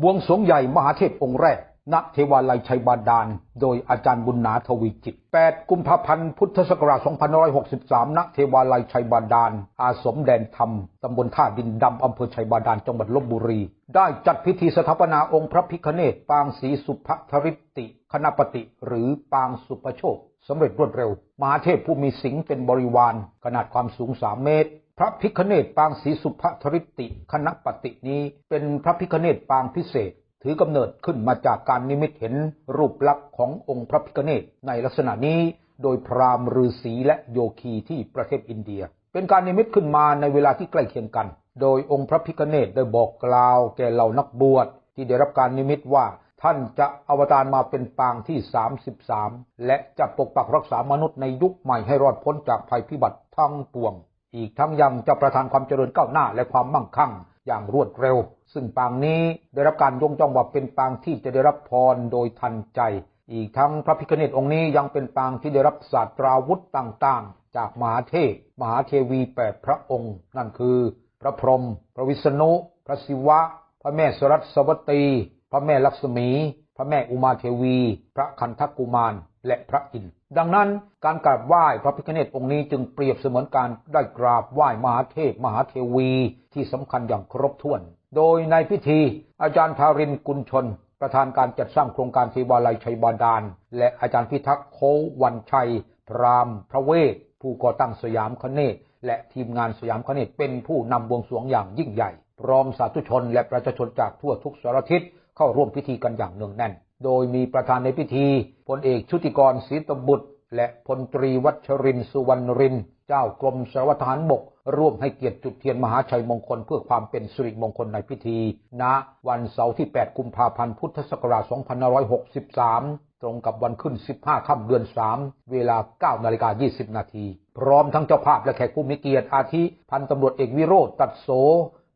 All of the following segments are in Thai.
บวงสวงใหญ่มหาเทพองค์แรก ณ เทวาลัยชัยบาดาล โดยอาจารย์บุญนาทวีจิต 8 กุมภาพันธ์ พุทธศักราช 2563 ณ เทวาลัยชัยบาดาล อาสมแดนธรรม ตำบลท่าดินดำ อำเภอชัยบาดาล จังหวัดลบบุรี ได้จัดพิธีสถาปนาองค์พระพิฆเนศปางศรีสุภธริตติ คณปติ หรือปางสุปโชคสำเร็จรวดเร็ว มหาเทพผู้มีสิงเป็นบริวาร ขนาดความสูง 3 เมตร ระพิฆเนศปางศรีสุภธริติคณะปตินี้เป็นพระพิฆเนศปางพิเศษ ถือกำเนิดขึ้นมาจากการนิมิตเห็นรูปลักษณ์ขององค์พระพิฆเนศในลักษณะนี้ โดยพราหมณ์ฤาษีและโยคีที่ประเทศอินเดีย เป็นการนิมิตขึ้นมาในเวลาที่ใกล้เคียงกัน โดยองค์พระพิฆเนศได้บอกกล่าวแก่เหล่านักบวชที่ได้รับการนิมิตว่าท่านจะอวตารมาเป็นปางที่ 33 และจะปกปักรักษามนุษย์ในยุคใหม่ให้รอดพ้นจากภัยพิบัติทั้งปวง อีกทั้งยังจะประทานความเจริญก้าวหน้าและความมั่งคั่งอย่างรวดเร็ว ซึ่งปางนี้ได้รับการยกย่องว่าเป็นปางที่จะได้รับพรโดยทันใจ อีกทั้งพระพิฆเนศองค์นี้ยังเป็นปางที่ได้รับศาสตราวุธต่างๆ จากมหาเทพมหาเทวีแปดพระองค์ นั่นคือ พระพรหมพระวิษณุ พระศิวะ พระแม่สรัสวตี พระแม่ลักษมี พระแม่อุมาเทวี พระคันธกุมารและพระอินทร์ ดังนั้นการกราบไหว้พระพิฆเนศองค์นี้จึงเปรียบเสมือนการได้กราบไหว้มหาเทพมหาเทวีที่สำคัญอย่างครบถ้วน โดยในพิธีอาจารย์ทารินกุลชน ประธานการจัดสร้างโครงการเทวาลัยชัยบาดาล และอาจารย์พิทักษ์โควันชัย พรามพระเวทผู้ก่อตั้งสยามคเนศและทีมงานสยามคเนศเป็นผู้นำบวงสรวงอย่างยิ่งใหญ่ พร้อมสาธุชนและประชาชนจากทั่วทุกสารทิศเข้าร่วมพิธีกันอย่างเนืองแน่น โดยมีประธานในพิธีพลเอกชุติกรศรีตบุตร และพลตรีวัชรินสุวรรณริน เจ้ากรมสารวัตรทหารบก ร่วมให้เกียรติจุดเทียนมหาชัยมงคลเพื่อความเป็นสิริมงคลในพิธีณวันเสาร์ที่ 8 กุมภาพันธ์พุทธศักราช 2563ตรงกับวันขึ้น 15 ค่ำเดือน 3 เวลา 9 นาฬิกา 20 นาที พร้อมทั้งเจ้าภาพและแขกผู้มีเกียรติอาทิ พันตำรวจเอกวิโรธตัดโส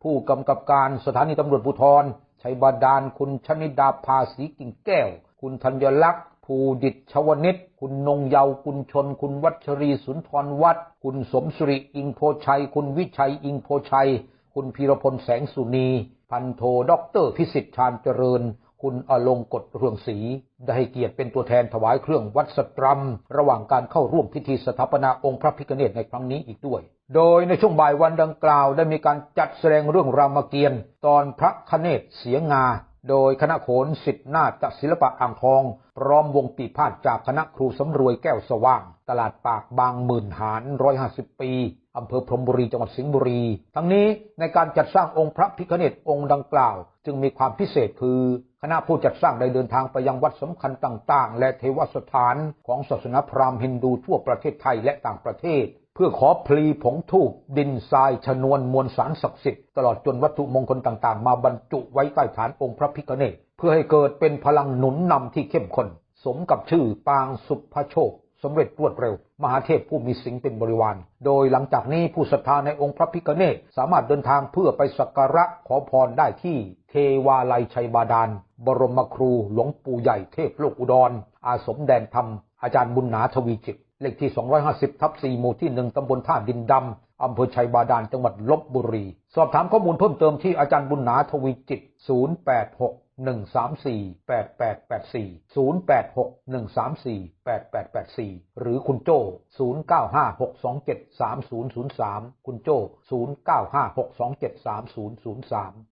ผู้กำกับการสถานีตำรวจภูธร ชัยบาดาล คุณชนิดาภาสีกิ่งแก้ว คุณธัญลักษณ์ภูดิตชวนิต คุณนงเยาวคุณชน คุณวัชรีสุนทรวัดคุณสมศริอิงโพชัย คุณวิชัยอิงโพชัย คุณพีรพลแสงสุนี พันโทด็อกเตอร์พิสิทธิ์ชานเจริญ คุณอลงกฎเรืองศรีได้ให้เกียรติเป็นตัวแทนถวายเครื่องวัดสตรัม ระหว่างการเข้าร่วมพิธีสถาปนาองค์พระพิฆเนศในครั้งนี้อีกด้วย โดยในช่วงบ่ายวันดังกล่าวได้มีการจัดแสดงเรื่องรามเกียรติ์ตอนพระคเนศเสียงา โดยคณะโขนสิทธินาฏศิลปะอ่างทอง พร้อมวงปีพาดจากคณะครูสำรวยแก้วสว่าง ตลาดปากบางหมื่นหารร้อยห้าสิบปี อำเภอพรมบุรีจังหวัดสิงห์บุรี ทั้งนี้ในการจัดสร้างองค์พระพิฆเนศองค์ดังกล่าว จึงมีความพิเศษคือคณะผู้จัดสร้างได้เดินทางไปยังวัดสำคัญต่างๆ และเทวสถานของศาสนาพราหมณ์ฮินดูทั่วประเทศไทยและต่างประเทศ เพื่อขอพลีผงทูบดินทรายชนวนมวลสารศักดิ์สิทธิ์ตลอดจนวัตถุมงคลต่างๆ มาบรรจุไว้ใต้ฐานองค์พระพิฆเนศเพื่อให้เกิดเป็นพลังหนุนนำที่เข้มข้นสมกับชื่อปางสุภโชค สำเร็จรวดเร็ว มหาเทพผู้มีสิงเป็นบริวาร โดยหลังจากนี้ผู้ศรัทธาในองค์พระพิฆเนศสามารถเดินทางเพื่อไปสักการะขอพรได้ที่เทวาลัยชัยบาดาล บรมครูหลวงปู่ใหญ่เทพโลกอุดร อาสมแดนธรรม อาจารย์บุญนาทวีจิตเลขที่ 250 ทับ 4 หมู่ที่ 1 ตำบลท่าดินดำ อำเภอชัยบาดาล จังหวัดลบบุรี สอบถามข้อมูลเพิ่มเติมที่อาจารย์บุญนาทวีจิต 086 134 8884 086 134 8884หรือคุณโจ้095 627 3003คุณโจ้095 627 3003